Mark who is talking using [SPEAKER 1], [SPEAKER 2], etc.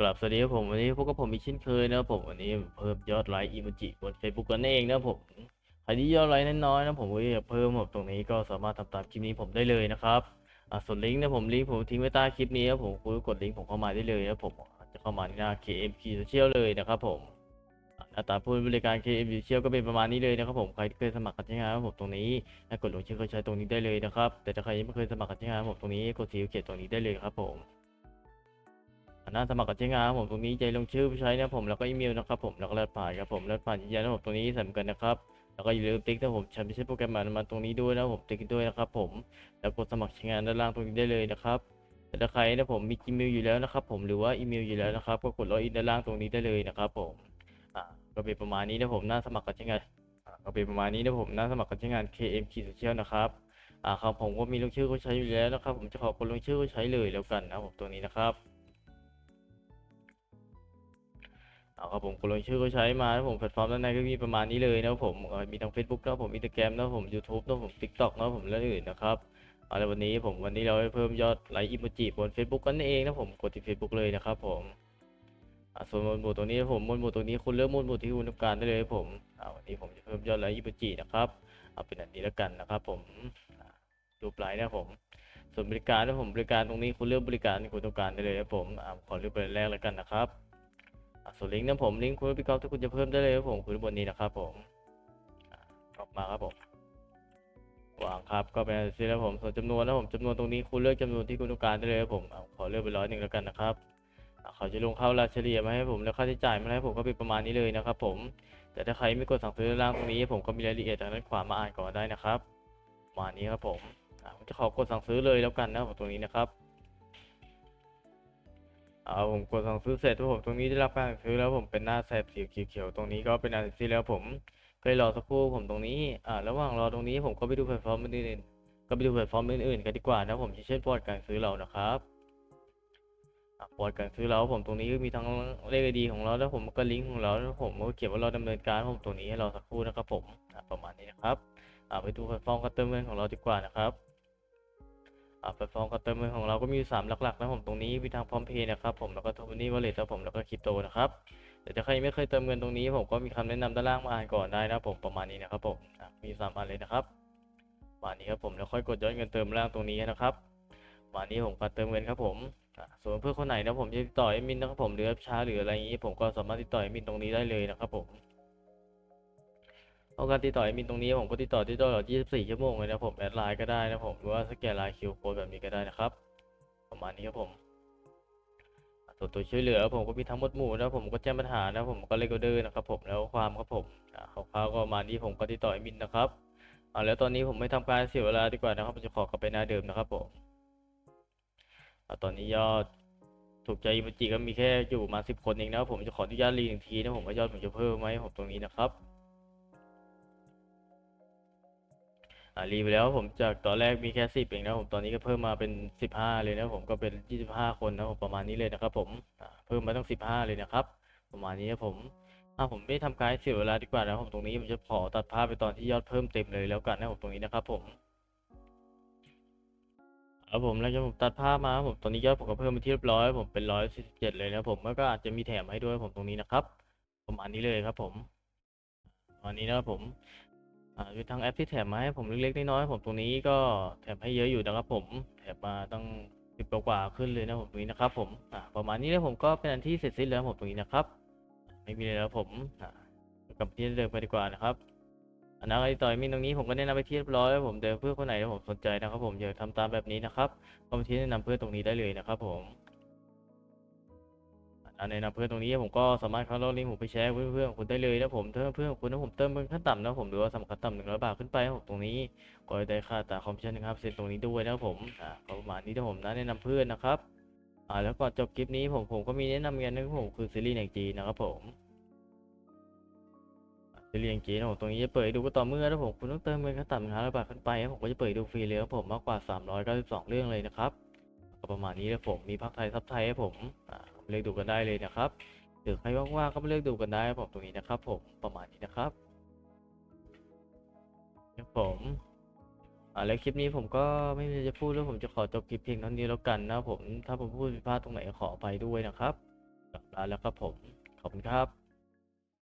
[SPEAKER 1] กลับสวัสดีครับผมวันนี้พบกับผมอีกเช่นเคยนะครับผมวันนี้เพิ่มยอดไลค์อีโมจิบน Facebook กันเองนะครับผมใครที่ยอดไลค์น้อยๆนะผมก็อยากเพิ่มผมตรงนี้ก็สามารถทำตามคลิปนี้ผมได้เลยนะครับอ่าส่วนลิงก์นะผมลิงก์ผมทิ้งไว้ใต้คลิปนี้ครับผมคุณกดลิงก์ผมเข้ามาได้เลยนะครับผมจะเข้ามาที่หน้า KMP Social เลยนะครับผมอ่าหน้าตาผู้บริการ KMP Social ก็เป็นประมาณนี้เลยนะครับผมใครที่เคยสมัครกันใช้งานครับผมตรงนี้กดลงชื่อเข้าใช้ตรงนี้ได้เลยนะครับแต่ถ้าใครยังไม่เคยสมัครกันใช้งานครับผมตรงนี้กดสีเขียวตรงนี้ได้เลยครับผม หน้าสมัครกับใช้งานครับผมตรงนี้ใจลงชื่อผู้ใช้นะผมแล้วก็อีเมลนะครับผมแล้วก็รหัสผ่านครับผมรหัสผ่านยืนยันนะผมตรงนี้สำคัญนะครับแล้วก็อย่าลืมติ๊กนะผมใช้ไม่ใช่โปรแกรมมาตรงนี้ด้วยนะผมติ๊กด้วยนะครับผมแล้วกดสมัครใช้งานด้านล่างตรงนี้ได้เลยนะครับแต่ถ้าใครนะผมมีอีเมลอยู่แล้วนะครับผมหรือว่าอีเมลอยู่แล้วนะครับก็กดล็อกอินด้านล่างตรงนี้ได้เลยนะครับผมอ่าก็เป็นประมาณนี้นะผมหน้าสมัครกับใช้งานอ่าก็เป็นประมาณนี้นะผมหน้าสมัครกับใช้งาน KM Key Social นะครับอ่าครับผมก็มีลงชื่อผู้ใช้อยู่แล้วนะครับ ผมจะขอกดลงชื่อผู้ใช้เลยแล้วกันนะผมตัวนี้นะครับ เอาครับผมกดลงชื่อก็ใช้มาแล้วผมแพลตฟอร์มด้านในก็มีประมาณนี้เลยนะครับผมเอ่อมีทั้ง Facebook นะครับผมอินสตาแกรมนะครับผม YouTube นะครับผม TikTok นะครับผมและอื่นนะครับเอาละวันนี้ผมวันนี้เราให้เพิ่มยอดไลค์อิโมจิบน Facebook กันเองนะผมกดที่ Facebook เลยนะครับผมอ่าส่วนหมวดหมู่ตรงนี้ผมหมวดหมู่ตรงนี้คุณเลือกหมวดหมู่ที่คุณต้องการได้เลยครับผมอ่าวันนี้ผมจะเพิ่มยอดไลค์อิโมจินะครับเอาเป็นอันนี้แล้วกันนะครับผมอ่ารูปไลค์นะครับผม ส่วนบริการนะผมบริการตรงนี้คุณเลือกบริการที่คุณต้องการได้เลยครับผมอ่าขอเลือกเป็นแรกแล้วกันนะครับ ส่วนลิงก์นะผมลิงก์คุณพี่ก๊อฟถ้าคุณจะเพิ่มได้เลยครับผมคุณบนนี้นะครับผมออกมาครับผมวางครับก็เป็นสิแล้วผมส่วนจำนวนนะผมจำนวนตรงนี้คุณเลือกจำนวนที่คุณต้องการได้เลยครับผมอะขอเลือกไปร้อยหนึ่งแล้วกันนะครับเขาจะลงเข้าราเฉลี่ยมาให้ผมแล้วค่าใช้จ่ายมาให้ผมก็เป็นประมาณนี้เลยนะครับผมแต่ถ้าใครไม่กดสั่งซื้อล่างตรงนี้ ผมก็มีรายละเอียดทางด้านขวามาอ่านก่อนได้นะครับประมาณนี้ครับผมผมจะขอกดสั่งซื้อเลยแล้วกันนะครับผมตรงนี้นะครับ เอาผมกดสั่งซื้อเสร็จผมตรงนี้ได้รับการสั่งซื้อแล้วผมเป็นหน้าแถบสีเขียวๆตรงนี้ก็เป็นอันเสร็จสิ้นแล้วผมก็รอสักครู่ผมตรงนี้อ่าระหว่างรอตรงนี้ผมก็ไปดูแพลตฟอร์มอื่นๆก็ไปดูแพลตฟอร์มอื่นๆกันดีกว่านะผมเช่นปอดการซื้อเรานะครับปอดการซื้อเราผมตรงนี้ก็มีทั้งเลขไอดีของเราแล้วผมก็ลิงก์ของเราแล้วผมก็เขียนว่าเราดำเนินการผมตรงนี้ให้เราสักครู่นะครับผมประมาณนี้นะครับไปดูแพลตฟอร์มการเติมเงินของเราดีกว่านะครับ แพลตฟอร์มการเติมเงินของเราก็มีอยู่สามหลักๆนะผมตรงนี้มีทางพร้อมเพย์นะครับผมแล้วก็โทนี่วอลเล็ตครับผมแล้วก็คริปโตนะครับแต่ถ้าใครไม่เคยเติมเงินตรงนี้ ผมก็มีคำแนะนำด้านล่างมาอ่านก่อนได้นะผมประมาณนี้นะครับผมอะมีสามอันเลยนะครับมาณนี้ครับผมแล้วค่อยกดย้อนเงินเติมล่างตรงนี้นะครับมาณนี้ผมการเติมเงินครับผมส่วนเพื่อนคนไหนนะผมจะติดต่อแอมินนะครับผมหรือช้าหรืออะไรอย่างนี้ผมก็สามารถติดต่อแอมินตรงนี้ได้เลยนะครับผม เอาการติดต่อแอดมินตรงนี้ผมก็ติดต่อที่ตลอด 24 ชั่วโมงเลยนะผมแอดไลน์ก็ได้นะผมหรือว่าสแกนไลน์คิวโค้ดแบบนี้ก็ได้นะครับ ประมาณนี้ครับผมส่วนตัวช่วยเหลือผมก็มีทั้งหมดหมู่นะผมก็แจ้งปัญหานะผมก็เลกเดอร์นะครับผมแล้วความครับผมอะคร่าวๆก็ประมาณนี้ผมก็ติดต่อแอดมินนะครับอ่าแล้วตอนนี้ผมไม่ทำการเสียเวลาดีกว่านะครับผมจะขอกลับไปหน้าเดิมนะครับผมอะตอนนี้ยอดถูกใจอิมจิก็มีแค่อยู่ประมาสิบคนเองนะครับผมจะขออนุญาตรีหนึ่งทีนะผมว่ายอดผมจะเพิ่มไหมผมตรงนี้นะครับ อ่ารีไปแล้วผมจากตอนแรกมีแค่สิบเองนะผมตอนนี้ก็เพิ่มมาเป็นสิบห้าเลยนะผมก็เป็นยี่สิบห้าคนนะผมประมาณนี้เลยนะครับผมเพิ่มมาตั้งสิบห้าเลยนะครับ ประมาณนี้ครับผมอ่าผมไม่ทำการเสียเวลาดีกว่านะผมตรงนี้ผมจะขอตัดภาพไปตอนที่ยอดเพิ่มเต็มเลยแล้วกันนะผมตรงนี้นะครับผมเอาผมแล้วจะผมตัดภาพมาครับผมตอนนี้ยอดผมก็เพิ่มไปที่เรียบร้อยผมเป็นร้อยสิบเจ็ดเลยนะผมแล้วก็อาจจะมีแถมให้ด้วยผมตรงนี้นะครับ ประมาณนี้เลยครับผมประมาณนี้นะครับผม อ่าคือทางแอปที่แถมมาให้ผมเล็กๆน้อยๆผมตรงนี้ก็แถมให้เยอะอยู่นะครับผมแถมมาตั้งสิบกว่าขึ้นเลยนะผมตรงนี้นะครับผมอ่าประมาณนี้แล้วผมก็เป็นอันที่เสร็จสิ้นแล้วผมตรงนี้นะครับ ไม่มีแล้วผมอ่ากลับที่เดิมไปดีกว่านะครับอันนั้นไอ้ต่อยมินตรงนี้ผมก็แนะนำไปที่เรียบร้อยแล้วผมเดินเพื่อนคนไหนที่ผมสนใจนะครับ ผมอยากทำตามแบบนี้นะครับก็มาที่แนะนำเพื่อนตรงนี้ได้เลยนะครับผม อันนะนำเพื่อนตรงนี้ผมก็สามารถเข้าลิงก์ผมไปแชร์เพื่อนๆของคุณได้เลยนะผมถ้าเพื่อนของคุณนะผมเติมเป็นขั้นต่ำนะผมหรือว่าสำหรับขั้นต่ำหนึ่งร้อยบาทขึ้นไปนะผมตรงนี้ก็ได้ค่าตาคอมมิชชั่นนะครับเซ็นตรงนี้ด้วยนะผมอ่าก็ประมาณนี้นะผมนะแนะนำเพื่อนนะครับอ่าแล้วก่อนจบคลิปนี้ผมผมก็มีแนะนำกันนะผมคือซีรีส์แห่งจีนนะครับผมซีรีส์แห่งจีนนะผมตรงนี้จะเปิดดูก็ต่อเมื่อนะผมคุณต้องเติมเงินขั้นต่ำหนึ่งร้อยบาทขึ้นไปนะผมก็จะเปิดดูฟรีเลยครับผมมากกว่าสามร้อยเก้าสิบสองเรื่องเลยนะครับก็ประมาณนี้เลยผมมีภาคไทยซับไทยให้ผมอ่า เลือกดูกันได้เลยนะครับหรือใครว่างๆก็มาเลือกดูกันได้ครับผมตรงนี้นะครับ ผมประมาณนี้นะครับครับผมอ่าแล้วคลิปนี้ผมก็ไม่มีจะพูดแล้วผมจะขอจบคลิปเพียงเท่านี้แล้วกันนะผมถ้าผมพูดผิดพลาดตรงไหนขอไปด้วยนะครับก็ลาแล้วครับผมขอบคุณครับ